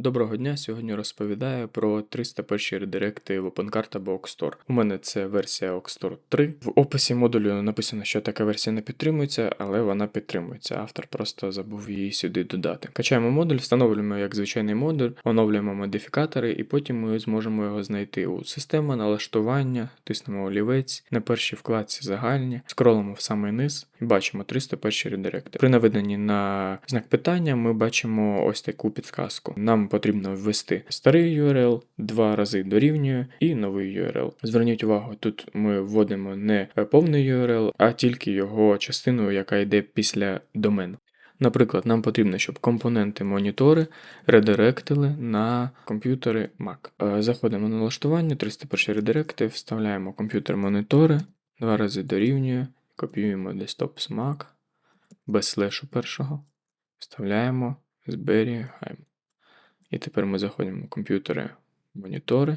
Доброго дня! Сьогодні розповідаю про 301 редиректи в OpenCart або Oxstore. У мене це версія Oxstore 3. В описі модулю написано, що така версія не підтримується, але вона підтримується. Автор просто забув її сюди додати. Качаємо модуль, встановлюємо як звичайний модуль, оновлюємо модифікатори, і потім ми зможемо його знайти у система, налаштування, тиснемо олівець, на першій вкладці загальні, скролимо в самий низ і бачимо 301 редиректи. При наведенні на знак питання ми бачимо ось таку підсказку. Нам потрібно ввести старий URL, два рази дорівнює і новий URL. Зверніть увагу, тут ми вводимо не повний URL, а тільки його частину, яка йде після домену. Наприклад, нам потрібно, щоб компоненти монітори редиректили на комп'ютери Mac. Е, Заходимо на налаштування, 301 редиректи, вставляємо комп'ютер монітори, два рази дорівнює, копіюємо десктоп з Mac, без слешу першого, вставляємо, зберігаємо. І тепер ми заходимо в комп'ютери монітори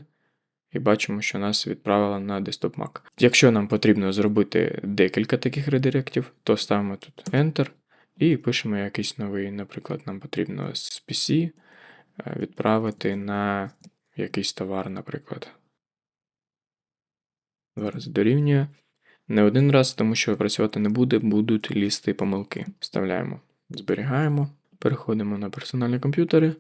і бачимо, що нас відправило на десктоп Mac. Якщо нам потрібно зробити декілька таких редиректів, то ставимо тут Enter і пишемо якийсь новий. Наприклад, нам потрібно з PC е, відправити на якийсь товар, наприклад. Два рази дорівнює. Не один раз, тому що працювати не буде, будуть лізти помилки. Вставляємо, зберігаємо, переходимо на персональні комп'ютери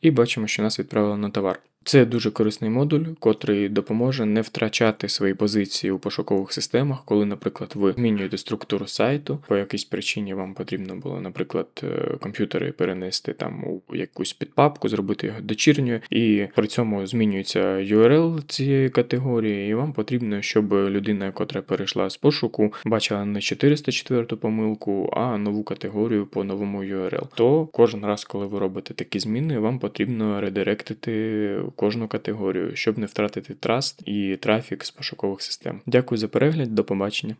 і бачимо, що нас відправили на товар. Це дуже корисний модуль, котрий допоможе не втрачати свої позиції у пошукових системах, коли, наприклад, ви змінюєте структуру сайту, по якійсь причині вам потрібно було, наприклад, е, комп'ютери перенести там у якусь підпапку, зробити його дочірньою, і при цьому змінюється URL цієї категорії, і вам потрібно, щоб людина, котра перейшла з пошуку, бачила не 404 помилку, а нову категорію по новому URL. То кожен раз, коли ви робите такі зміни, вам потрібно редиректити кожну категорію, щоб не втратити траст і трафік з пошукових систем. Дякую за перегляд, до побачення.